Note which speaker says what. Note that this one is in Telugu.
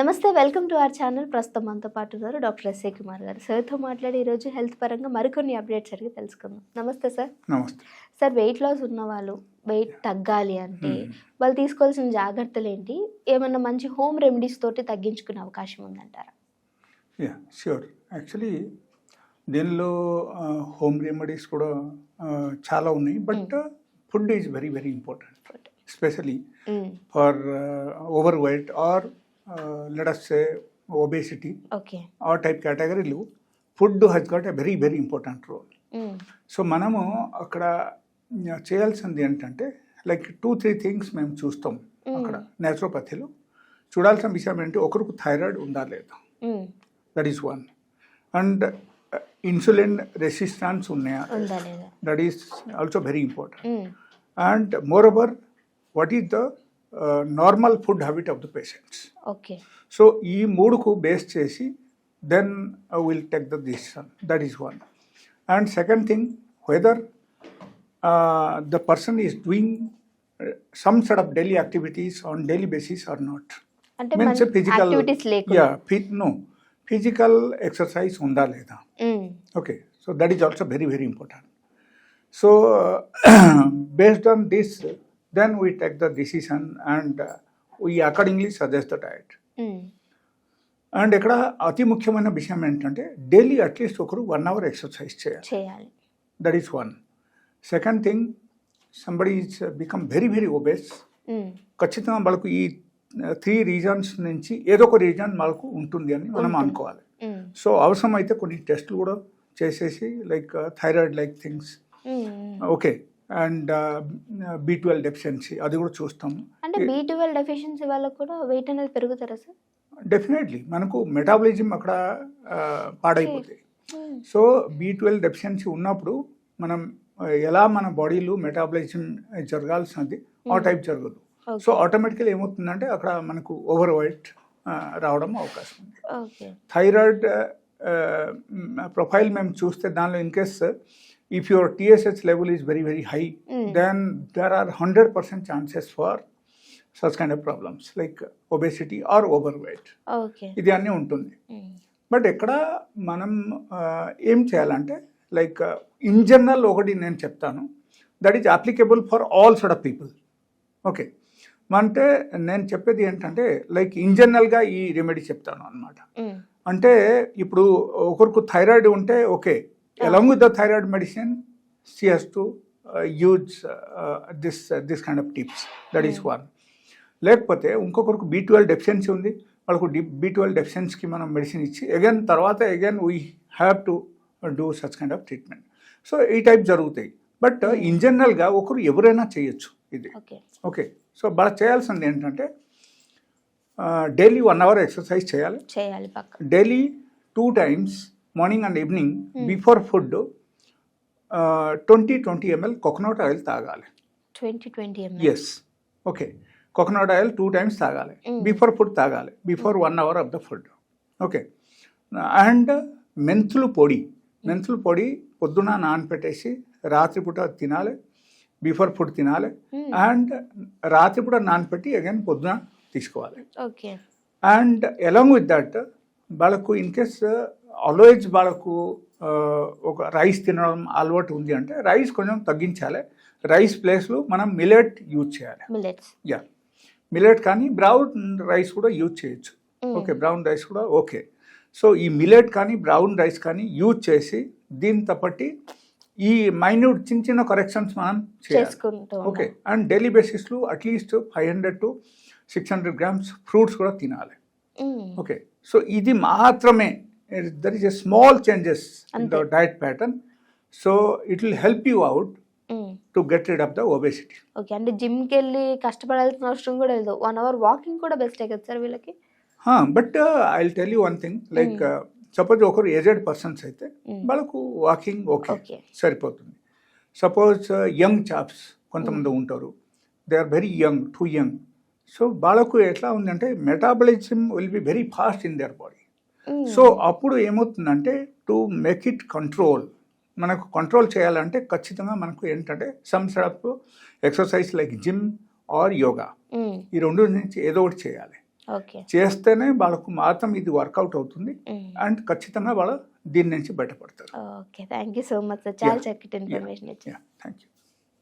Speaker 1: నమస్తే వెల్కమ్ టు అవర్ ఛానల్. ప్రస్తుతం మనతో పాటు ఉన్నారు డాక్టర్ ఎస్ఏ కుమార్ గారు. సార్తో మాట్లాడి ఈరోజు హెల్త్ పరంగా మరికొన్ని అప్డేట్స్ అడిగి తెలుసుకుందాం. నమస్తే సార్.
Speaker 2: నమస్తే.
Speaker 1: సార్ వెయిట్ లాస్ ఉన్న వాళ్ళు వెయిట్ తగ్గాలి అంటే వాళ్ళు తీసుకోవాల్సిన జాగ్రత్తలు ఏంటి? ఏమన్నా మంచి హోమ్ రెమెడీస్ తోటి తగ్గించుకునే అవకాశం ఉందంటారా?
Speaker 2: యా ష్యూర్ యాక్చువల్లీ దీనిలో హోమ్ రెమెడీస్ కూడా చాలా ఉన్నాయి. But food is very very important. Especially
Speaker 1: hmm.
Speaker 2: For over weight or let's obesity a type కేటగిరీలు food has got a very very important role. So మనము అక్కడ చేయాల్సింది ఏంటంటే లైక్ టూ త్రీ థింగ్స్ మేము చూస్తాం అక్కడ నేచురోపతిలో చూడాల్సిన విషయం ఏంటి? ఒకరికి థైరాయిడ్ ఉందా లేదా. That is one and insulin resistance ఉన్నాయా that is also very important. And moreover what is the normal food habit of the patients
Speaker 1: okay
Speaker 2: so ఈ మూడుకు బేస్ చేసి then will take the decision that is one and second thing whether the person is doing some set of daily activities on daily basis or not means physical yeah no physical exercise ఉందా లేదా? Okay so that is also very very important. So based on this then we take the decision and uh, we accordingly suggest the diet.
Speaker 1: Hmm.
Speaker 2: And ఇక్కడ అతి ముఖ్యమైన విషయం ఏంటంటే డైలీ అట్లీస్ట్ ఒకరు వన్ అవర్ ఎక్సర్సైజ్ చేయాలి. That is one second thing somebody is become very very obese. ఖచ్చితంగా వాళ్ళకు ఈ త్రీ రీజన్స్ నుంచి ఏదో ఒక రీజన్ వాళ్ళకు ఉంటుంది అని మనం అనుకోవాలి. సో అవసరమైతే కొన్ని టెస్టులు కూడా చేసేసి like thyroid like things. Okay and B twelve deficiency అది కూడా చూస్తాము
Speaker 1: అంటే బీ ట్వెల్వ్ డెఫిషియన్సీ వాళ్ళకు కూడా వెయిట్ అనేది పెరుగుతారా సార్?
Speaker 2: డెఫినెట్లీ మనకు మెటాబలిజం అక్కడ పాడైపోతాయి సో బీ ట్వెల్వ్ డెఫిషియన్సీ ఉన్నప్పుడు మనం ఎలా మన బాడీలో మెటాబలిజం జరగాల్సినది ఆ టైప్ జరగదు. సో ఆటోమేటికల్ ఏమవుతుందంటే అక్కడ మనకు ఓవర్ వెయిట్ రావడం అవకాశం ఉంది. థైరాయిడ్ ప్రొఫైల్ మేము చూస్తే దానిలో in case if your TSH level is very very high then there are hundred percent chances for such kind of problems like obesity or over weight
Speaker 1: okay
Speaker 2: ఇది అన్నీ ఉంటుంది. బట్ ఎక్కడ మనం ఏం చేయాలంటే లైక్ ఇన్ జనరల్ ఒకటి నేను చెప్తాను. That is applicable for all sort of people okay అంటే నేను చెప్పేది ఏంటంటే లైక్ ఇన్ జనరల్గా ఈ రెమెడీ చెప్తాను అనమాట అంటే ఇప్పుడు ఒకరికి థైరాయిడ్ ఉంటే okay along with the thyroid medicine she has to use this this kind of tips that is one లేకపోతే ఇంకొకరికి బీ ట్వెల్వ్ డెఫిషియన్సీ ఉంది. వాళ్ళకు డి బీ ట్వెల్వ్ డెఫిషియన్సీకి మనం మెడిసిన్ ఇచ్చి అగైన్ తర్వాత again we have to do such kind of treatment so ఈ టైప్ జరుగుతాయి. బట్ ఇన్ జనరల్గా ఒకరు ఎవరైనా చేయొచ్చు ఇది.
Speaker 1: ఓకే
Speaker 2: ఓకే సో బాగా చేయాల్సింది ఏంటంటే డైలీ వన్ అవర్ ఎక్సర్సైజ్ చేయాలి. Daily two times morning and evening before food twenty twenty ML coconut oil తాగాలి.
Speaker 1: Twenty twenty ML?
Speaker 2: Yes okay coconut oil two times తాగాలి. బిఫోర్ ఫుడ్ తాగాలి. Before one hour of the food. Okay and మెంతులు పొడి. మెంతులు పొడి పొద్దున నానపెట్టేసి రాత్రిపూట తినాలి. బిఫోర్ ఫుడ్ తినాలి. అండ్ రాత్రిపూట నానపెట్టి అగైన్ పొద్దున తీసుకోవాలి.
Speaker 1: Okay
Speaker 2: and along with that వాళ్ళకు ఇన్ కేస్ ఆల్వేజ్ వాళ్ళకు ఒక రైస్ తినడం అలవాటు ఉంది అంటే రైస్ కొంచెం తగ్గించాలి. రైస్ ప్లేస్లో మనం మిలెట్ యూజ్ చేయాలి. యా మిలెట్ కానీ బ్రౌన్ రైస్ కూడా యూజ్ చేయొచ్చు. ఓకే బ్రౌన్ రైస్ కూడా ఓకే సో ఈ మిలెట్ కానీ బ్రౌన్ రైస్ కానీ యూజ్ చేసి దీంతో పట్టి ఈ మైన్యూట్ చిన్న చిన్న కరెక్షన్స్ మనం చేయాలి.
Speaker 1: చేసుకుంటూ
Speaker 2: ఓకే అండ్ డైలీ బేసిస్లో at least five hundred to six hundred grams fruits కూడా తినాలి. ఓకే సో ఇది మాత్రమే. There is a small changes in the diet pattern so it will help you out to get rid of the obesity
Speaker 1: okay అంటే జిమ్కి వెళ్ళి కష్టపడాల్సిన అవసరం కూడా లేదు. వన్ అవర్ వాకింగ్ కూడా బెస్టే కదా సార్ వీళ్ళకి?
Speaker 2: But I will tell you one thing like suppose ఒకరు ఏజెడ్ పర్సన్స్ అయితే వాళ్ళకు వాకింగ్ ఓకే. సరిపోతుంది. సపోజ్ యంగ్ చాప్స్ కొంతమంది ఉంటారు. They are very young too young so వాళ్ళకు ఎట్లా ఉందంటే metabolism will be very fast in their body so అప్పుడు ఏమవుతుందంటే టు మేక్ ఇట్ కంట్రోల్ మనకు కంట్రోల్ చేయాలంటే ఖచ్చితంగా మనకు ఏంటంటే some of exercise like gym or yoga ఈ రెండు నుంచి ఏదో ఒకటి చేయాలి.
Speaker 1: ఓకే
Speaker 2: చేస్తేనే వాళ్ళకు మాత్రం ఇది వర్కౌట్ అవుతుంది అండ్ ఖచ్చితంగా వాళ్ళు దీని నుంచి బయటపడతారు.
Speaker 1: Okay thank you so much sir చాలా చక్కటి ఇన్ఫర్మేషన్ ఇచ్చారు.
Speaker 2: Thank you